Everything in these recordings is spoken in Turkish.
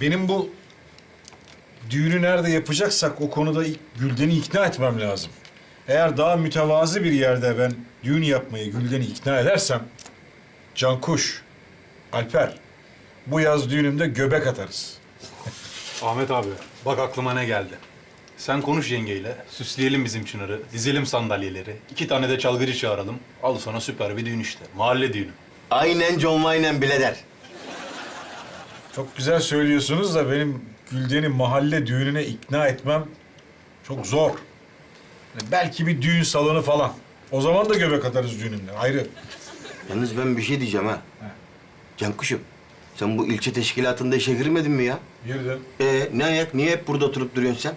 benim bu düğünü nerede yapacaksak o konuda ilk Gülden'i ikna etmem lazım. Eğer daha mütevazı bir yerde ben düğün yapmayı Gülden'i ikna edersem Cankuş, Alper bu yaz düğünümde göbek atarız. Ahmet abi, bak aklıma ne geldi. Sen konuş yengeyle, süsleyelim bizim Çınar'ı, dizelim sandalyeleri, iki tane de çalgıcı çağıralım. Al sana süper bir düğün işte, mahalle düğünü. Aynen John Wayne'en birader. Çok güzel söylüyorsunuz da benim Gülden'i mahalle düğününe ikna etmem çok zor. Belki bir düğün salonu falan. O zaman da göbek atarız düğünümde ayrı. Yalnız ben bir şey diyeceğim ha. Cankuşum, sen bu ilçe teşkilatında işe girmedin mi ya? Girdim. Ee, ne ayak? Niye hep burada oturup duruyorsun sen?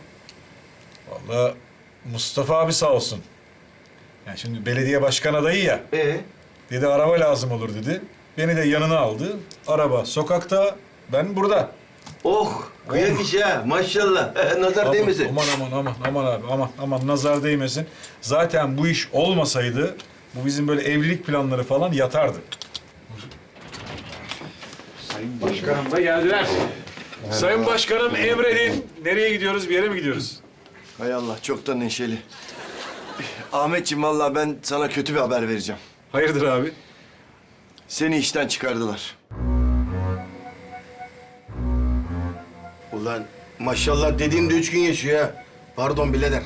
Vallahi Mustafa abi sağ olsun. Yani şimdi belediye başkan adayı ya. Ee, Dedi araba lazım olur dedi. Beni de yanına aldı. Araba sokakta, ben burada. oh, kıyak iş ha, maşallah. Nazar değmesin. Aman aman aman aman abi aman aman nazar değmesin. Zaten bu iş olmasaydı bu bizim böyle evlilik planları falan yatardı. Sayın Başkanım da geldiler. Sayın Başkanım emredin. Nereye gidiyoruz? Bir yere mi gidiyoruz? Hay Allah çok da neşeli. Ahmetciğim vallahi ben sana kötü bir haber vereceğim. Hayırdır abi? Seni işten çıkardılar. Ulan maşallah dediğin de üç gün yaşıyor ha. Pardon birader.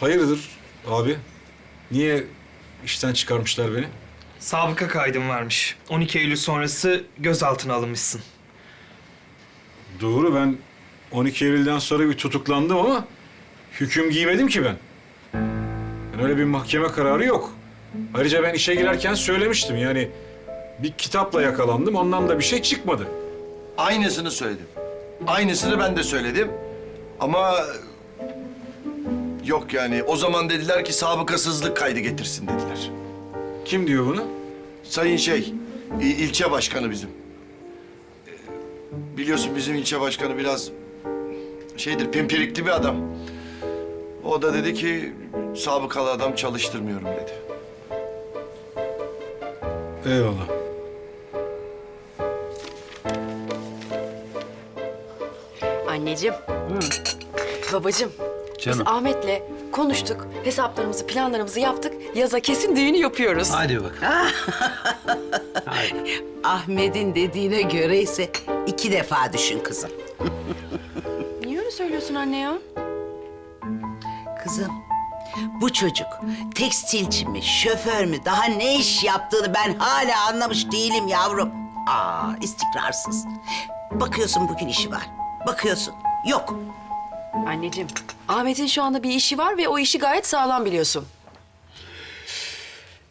Hayırdır abi? Niye işten çıkarmışlar beni? Sabıka kaydım varmış. 12 Eylül sonrası gözaltına alınmışsın. Doğru ben 12 Eylül'den sonra bir tutuklandım ama hüküm giymedim ki ben. Yani öyle bir mahkeme kararı yok. Ayrıca ben işe girerken söylemiştim yani bir kitapla yakalandım ondan da bir şey çıkmadı. Aynısını söyledim. Aynısını ben de söyledim. Ama yok yani o zaman dediler ki sabıkasızlık kaydı getirsin dediler. Kim diyor bunu? Sayın şey, ilçe başkanı bizim. Ee, Biliyorsun bizim ilçe başkanı biraz şeydir, pimpirikli bir adam. O da dedi ki sabıkalı adam çalıştırmıyorum dedi. Eyvallah. Anneciğim. Babacığım. Biz Ahmet'le konuştuk. Hesaplarımızı, planlarımızı yaptık. Yaza kesin düğünü yapıyoruz. Hadi bak. Ahmet'in dediğine göre ise iki defa düşün kızım. Niye öyle söylüyorsun anne ya? Kızım, bu çocuk tekstilci mi, şoför mü, daha ne iş yaptığını ben hala anlamış değilim yavrum. Aa, istikrarsız. Bakıyorsun bugün işi var, bakıyorsun yok. Anneciğim, Ahmet'in şu anda bir işi var ve o işi gayet sağlam biliyorsun.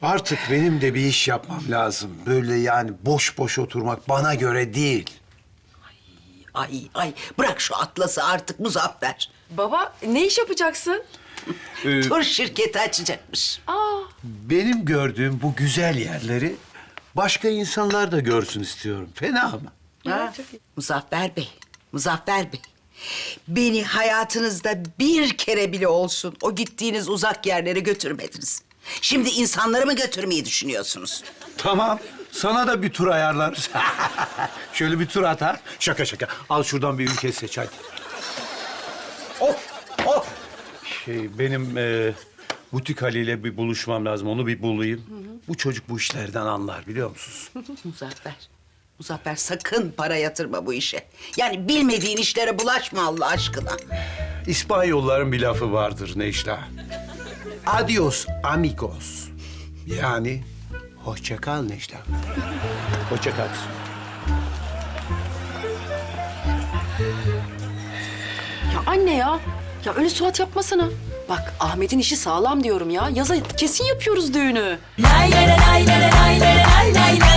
Artık benim de bir iş yapmam lazım. Böyle yani boş boş oturmak bana göre değil. Ay ay bırak şu atlası artık Muzaffer. Baba, ne iş yapacaksın? Tur şirketi açacakmış. Aa, Benim gördüğüm bu güzel yerleri başka insanlar da görsün istiyorum. Fena mı? Ha? Muzaffer Bey, Muzaffer Bey. Beni hayatınızda bir kere bile olsun o gittiğiniz uzak yerlere götürmediniz. Şimdi insanları mı götürmeyi düşünüyorsunuz? Tamam. Sana da bir tur ayarlarız. Şöyle bir tur at ha. Şaka şaka. Al şuradan bir ülke seç hadi. Oh, oh. Şey benim e, butik Ali ile bir buluşmam lazım. Onu bir bulayım. Bu çocuk bu işlerden anlar biliyor musunuz? Muzaffer, Muzaffer sakın para yatırma bu işe. Yani bilmediğin işlere bulaşma Allah aşkına. İspanyolların bir lafı vardır Necla. Adios amigos. Yani hoşça kal Necla. Hoşça kal kızım. ya anne ya. Ya öyle surat yapmasana. Bak Ahmet'in işi sağlam diyorum ya. Yaza kesin yapıyoruz düğünü. Lay lay lay lay